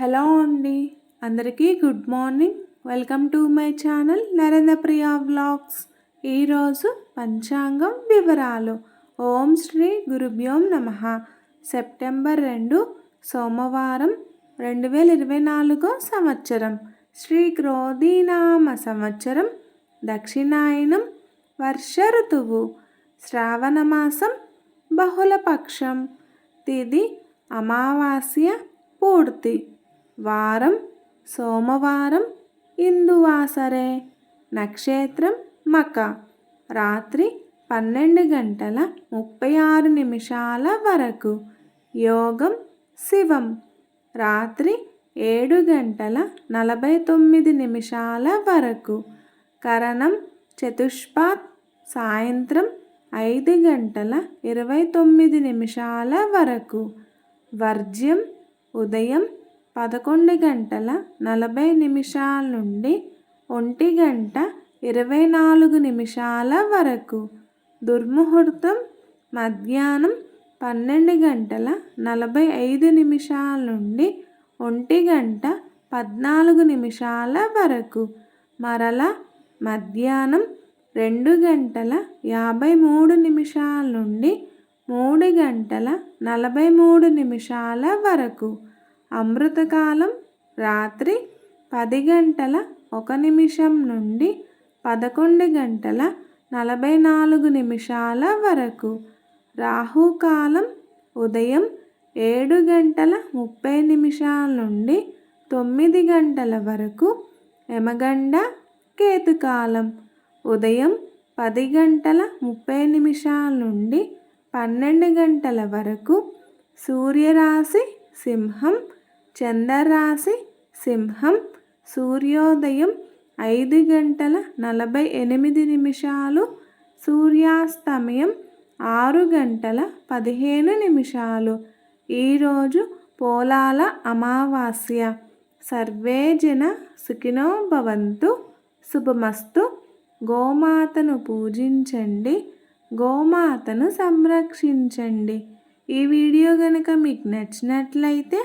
Hello అండి. అందరికీ good morning. Welcome to my channel Narendra Priya vlogs ఈరోజు పంచాంగం వివరాలు. ఓం శ్రీ గురుభ్యోం నమ. సెప్టెంబర్ రెండు సోమవారం రెండు వేల ఇరవై నాలుగో సంవత్సరం. శ్రీ క్రోధీనామ సంవత్సరం. దక్షిణాయనం వర్ష ఋతువు. శ్రావణమాసం బహుళపక్షం. తిది అమావాస్య పూర్తి. వారం సోమవారం ఇందువాసరే. నక్షత్రం మక. రాత్రి పన్నెండు గంటల ముప్పై ఆరు నిమిషాల వరకు. యోగం శివం. రాత్రి ఏడు గంటల నలభై తొమ్మిది నిమిషాల వరకు. కరణం చతుష్పాత్. సాయంత్రం ఐదు గంటల ఇరవై తొమ్మిది నిమిషాల వరకు. వర్జ్యం ఉదయం పదకొండు గంటల నలభై నిమిషాల నుండి ఒంటి గంట ఇరవై నాలుగు నిమిషాల వరకు. దుర్ముహూర్తం మధ్యాహ్నం పన్నెండు గంటల నలభై ఐదు నిమిషాల నుండి ఒంటి గంట పద్నాలుగు నిమిషాల వరకు. మరల మధ్యాహ్నం రెండు గంటల యాభై మూడు నిమిషాల నుండి మూడు గంటల నలభై మూడు నిమిషాల వరకు. అమృతకాలం రాత్రి పది గంటల ఒక నిమిషం నుండి పదకొండు గంటల నలభై నాలుగు నిమిషాల వరకు. రాహుకాలం ఉదయం ఏడు గంటల ముప్పై నిమిషాల నుండి తొమ్మిది గంటల వరకు యమగండ కేతుకాలం ఉదయం పది గంటల ముప్పై నిమిషాల నుండి పన్నెండు గంటల వరకు సూర్యరాశి సింహం చంద్రరాశి సింహం సూర్యోదయం ఐదు గంటల నలభై ఎనిమిది నిమిషాలు సూర్యాస్తమయం ఆరు గంటల పదిహేను నిమిషాలు. ఈరోజు పోలాల అమావాస్య. సర్వే జన సుఖినో భవంతు. శుభమస్తు. గోమాతను పూజించండి. గోమాతను సంరక్షించండి. ఈ వీడియో కనుక మీకు నచ్చినట్లయితే